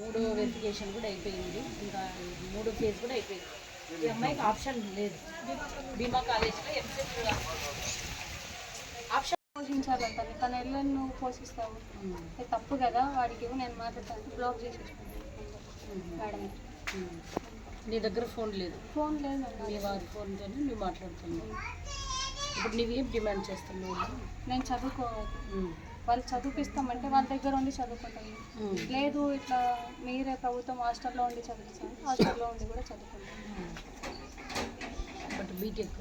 మూడో వెరిఫికేషన్ కూడా అయిపోయింది. ఇంకా మూడో ఫేజ్ కూడా అయిపోయింది. ఈ అమ్మాయికి ఆప్షన్ లేదు. బీమా కాలేజ్లో ఎంసెట్ ఆప్షన్ పోషించాలంట తన ఇళ్ళని నువ్వు పోషిస్తావు ఇది తప్పు కదా. వాడికి నేను మాట్లాడతాను. బ్లాక్ చేసేసుకుంటాను మేడం నీ దగ్గర ఫోన్ లేదు. ఫోన్ లేదు మీ వారి ఫోన్తోనే నువ్వు మాట్లాడుతున్నావు. ఇప్పుడు నువ్వేం డిమాండ్ చేస్తున్నావు? నేను చదువుకోవాలి. వాళ్ళు చదివిస్తామంటే వాళ్ళ దగ్గర ఉండి చదువుకుంటాను ఉమ్. లేదు ఇట్లా మీరే ప్రభుత్వం హాస్టల్లో ఉండి చదివిస్తాను హాస్టల్లో ఉండి కూడా చదువుకుంటాను బట్ బీటెక్.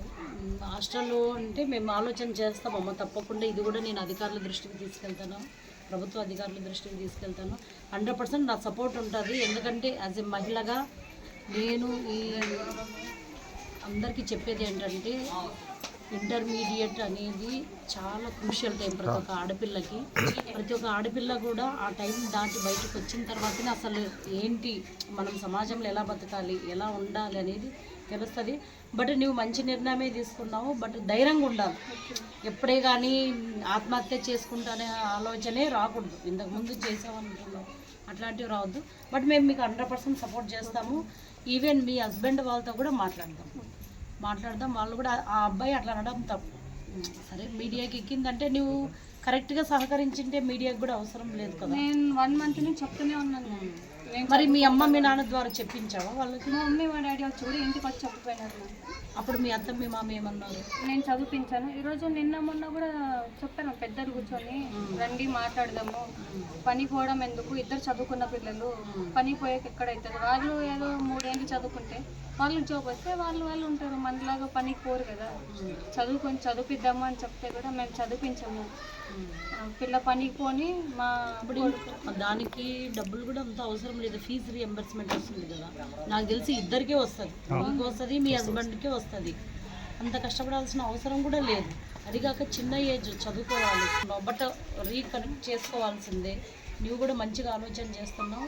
హాస్టల్లో అంటే మేము ఆలోచన చేస్తామమ్మ తప్పకుండా ఇది కూడా నేను అధికారుల దృష్టికి తీసుకెళ్తాను ప్రభుత్వ అధికారుల దృష్టికి తీసుకెళ్తాను. హండ్రెడ్ పర్సెంట్ నా సపోర్ట్ ఉంటుంది. ఎందుకంటే యాజ్ ఎ మహిళగా నేను ఈ అందరికీ చెప్పేది ఏంటంటే ఇంటర్మీడియట్ అనేది చాలా క్రూషియల్ టైం ప్రతి ఒక్క ఆడపిల్లకి. ప్రతి ఒక్క ఆడపిల్ల కూడా ఆ టైం దాటి బయటకు వచ్చిన తర్వాతనే అసలు ఏంటి మనం సమాజంలో ఎలా బతకాలి ఎలా ఉండాలి అనేది తెలుస్తుంది. బట్ నువ్వు మంచి నిర్ణయమే తీసుకున్నావు బట్ ధైర్యంగా ఉండాలి. ఎప్పుడే కానీ ఆత్మహత్య చేసుకుంటానే ఆలోచనే రాకూడదు. ఇంతకుముందు చేసామనుకున్నావు అట్లాంటివి రావద్దు. బట్ మేము మీకు హండ్రెడ్ పర్సెంట్ సపోర్ట్ చేస్తాము. ఈవెన్ మీ హస్బెండ్ వాళ్ళతో కూడా మాట్లాడతాము. మాట్లాడదాం. వాళ్ళు కూడా ఆ అబ్బాయి అట్లా అనడం తప్పు. సరే మీడియాకి ఎక్కిందంటే నువ్వు కరెక్ట్గా సహకరించింటే మీడియాకి కూడా అవసరం లేదు కదా. నేను వన్ మంత్ నుంచి చెప్తూనే ఉన్నాను. మరి మీ అమ్మ మీ నాన్న ద్వారా చెప్పించావా వాళ్ళకి? మా మమ్మీ మా డాడీ వచ్చి కూడా ఇంటికి వచ్చి చెప్పిపోయినారు. అప్పుడు మీ అత్త మీ మామ ఏమన్నారు? నేను చదివించాను. ఈరోజు నిన్న మొన్న కూడా చెప్పాను పెద్దలు కూర్చొని రండి మాట్లాడదాము. పని పోవడం ఎందుకు? ఇద్దరు చదువుకున్న పిల్లలు పని పోయాక ఎక్కడైతుంది వాళ్ళు ఏదో మూడేళ్ళు చదువుకుంటే వాళ్ళకి జాబ్ వస్తే వాళ్ళు వాళ్ళు ఉంటారు. మనలాగా పనికి పోరు కదా. చదువుకొని చదివిద్దాము అని చెప్తే కూడా మేము చదివించాము. పిల్ల పనికి పోని మా దానికి డబ్బులు కూడా అంత అవసరం లేదు ఫీజు రియంబర్స్మెంట్ వస్తుంది కదా. నాకు తెలిసి ఇద్దరికే వస్తుంది. మీకు వస్తుంది మీ హస్బెండ్కే వస్తుంది. అంత కష్టపడాల్సిన అవసరం కూడా లేదు. అది కాక చిన్న ఏజ్ చదువుకోవాలి. బట్ రీకనెక్ట్ చేసుకోవాల్సిందే. నువ్వు కూడా మంచిగా ఆలోచన చేస్తున్నావు.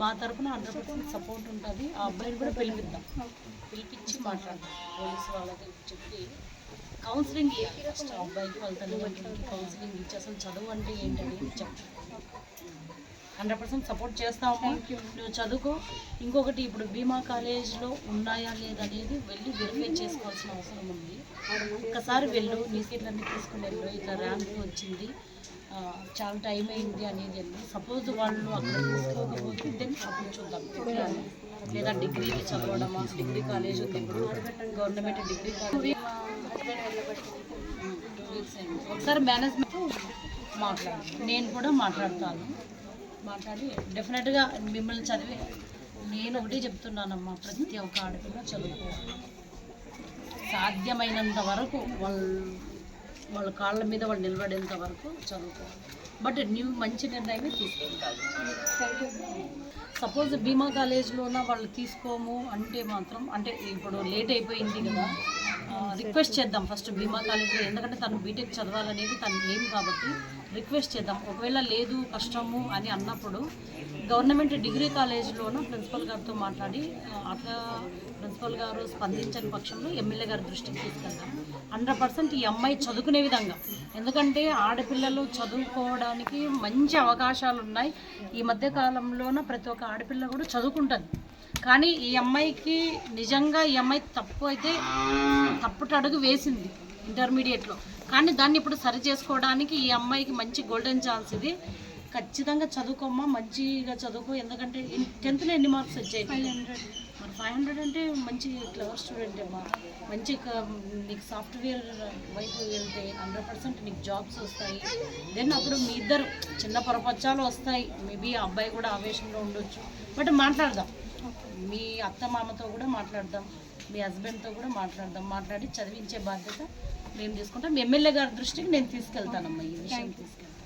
మా తరపున హండ్రెడ్ పర్సెంట్ సపోర్ట్ ఉంటుంది. ఆ అబ్బాయిని కూడా పిలిపిద్దాం. పిలిపించి మాట్లాడదాం. పోలీసు వాళ్ళకి చెప్పి కౌన్సిలింగ్ అబ్బాయికి వాళ్ళ తల్లిదండ్రులకి కౌన్సిలింగ్ ఇచ్చి అసలు చదువు అంటే ఏంటని చెప్పు. హండ్రెడ్ పర్సెంట్ సపోర్ట్ చేస్తాము. నువ్వు చదువుకో. ఇంకొకటి ఇప్పుడు బీమా కాలేజ్లో ఉన్నాయా లేదనేది వెళ్ళి వెరిఫై చేసుకోవాల్సిన అవసరం ఉంది. ఒక్కసారి వెళ్ళు నీ సీట్లన్నీ తీసుకుని వెళ్ళు ఇట్లా ర్యాంక్ వచ్చింది. చాలా టైం అయింది అనేది వెళ్ళి సపోజ్ వాళ్ళు అక్కడ తీసుకోకపోతే అప్పుడు చూద్దాం. లేదా డిగ్రీ చదవడమా? డిగ్రీ కాలేజ్ ఉంది ఇప్పుడు గవర్నమెంట్ డిగ్రీ కాలేజ్. ఒకసారి మేనేజ్మెంట్ మాట్లాడు. నేను కూడా మాట్లాడతాను. మాట్లాడి డెఫినెట్గా మిమ్మల్ని చదివి నేను ఒకటి చెప్తున్నానమ్మా ప్రతి ఒక్క ఆడపిల్ల చదువుకోవాలి. సాధ్యమైనంత వరకు వాళ్ళు వాళ్ళ కాళ్ళ మీద వాళ్ళు నిలబడేంత వరకు చదువుకోవాలి. బట్ నువ్వు మంచి నిర్ణయమే తీసుకుంటావు సపోజ్ బీమా కాలేజ్లోన వాళ్ళు తీసుకోము అంటే మాత్రం అంటే ఇప్పుడు లేట్ అయిపోయింది కదా రిక్వెస్ట్ చేద్దాం ఫస్ట్ బీమా కాలేజ్లో ఎందుకంటే తను బీటెక్ చదవాలనేది తన ఏం కాబట్టి రిక్వెస్ట్ చేద్దాం. ఒకవేళ లేదు కష్టము అని అన్నప్పుడు గవర్నమెంట్ డిగ్రీ కాలేజ్లోనూ ప్రిన్సిపల్ గారితో మాట్లాడి అట్లా ప్రిన్సిపల్ గారు స్పందించని పక్షంలో ఎమ్మెల్యే గారి దృష్టికి తీసుకెళ్తాం. హండ్రెడ్ పర్సెంట్ ఈ అమ్మాయి చదువుకునే విధంగా. ఎందుకంటే ఆడపిల్లలు చదువుకోవడానికి మంచి అవకాశాలు ఉన్నాయి ఈ మధ్య కాలంలోన ప్రతి ఒక్క ఆడపిల్ల కూడా చదువుకుంటుంది. కానీ ఈ అమ్మాయికి నిజంగా ఈ అమ్మాయి తప్పు అయితే తప్పుటడుగు వేసింది. ఇంటర్మీడియట్లో. కానీ దాన్ని ఇప్పుడు సరి చేసుకోవడానికి ఈ అమ్మాయికి మంచి గోల్డెన్ ఛాన్స్ ఇది. ఖచ్చితంగా చదువుకోమ్మా మంచిగా చదువుకో. ఎందుకంటే టెన్త్లో ఎన్ని మార్క్స్ వచ్చాయి? ఫైవ్ హండ్రెడ్ మరి ఫైవ్ హండ్రెడ్ అంటే మంచి క్లవర్ స్టూడెంట్ అమ్మా. మంచి నీకు సాఫ్ట్వేర్ వైపు వెళ్తే హండ్రెడ్ పర్సెంట్ నీకు జాబ్స్ వస్తాయి. దెన్ అప్పుడు మీ ఇద్దరు చిన్న పొరపచ్చాలు వస్తాయి. మేబీ ఆ అబ్బాయి కూడా ఆవేశంలో ఉండొచ్చు. బట్ మాట్లాడదాం. మీ అత్త మామతో కూడా మాట్లాడదాం. మీ హస్బెండ్తో కూడా మాట్లాడదాం. మాట్లాడి చదివించే బాధ్యత మేము తీసుకుంటాం. ఎమ్మెల్యే గారి దృష్టికి నేను తీసుకెళ్తానమ్మా ఈ విషయం తీసుకెళ్తాను.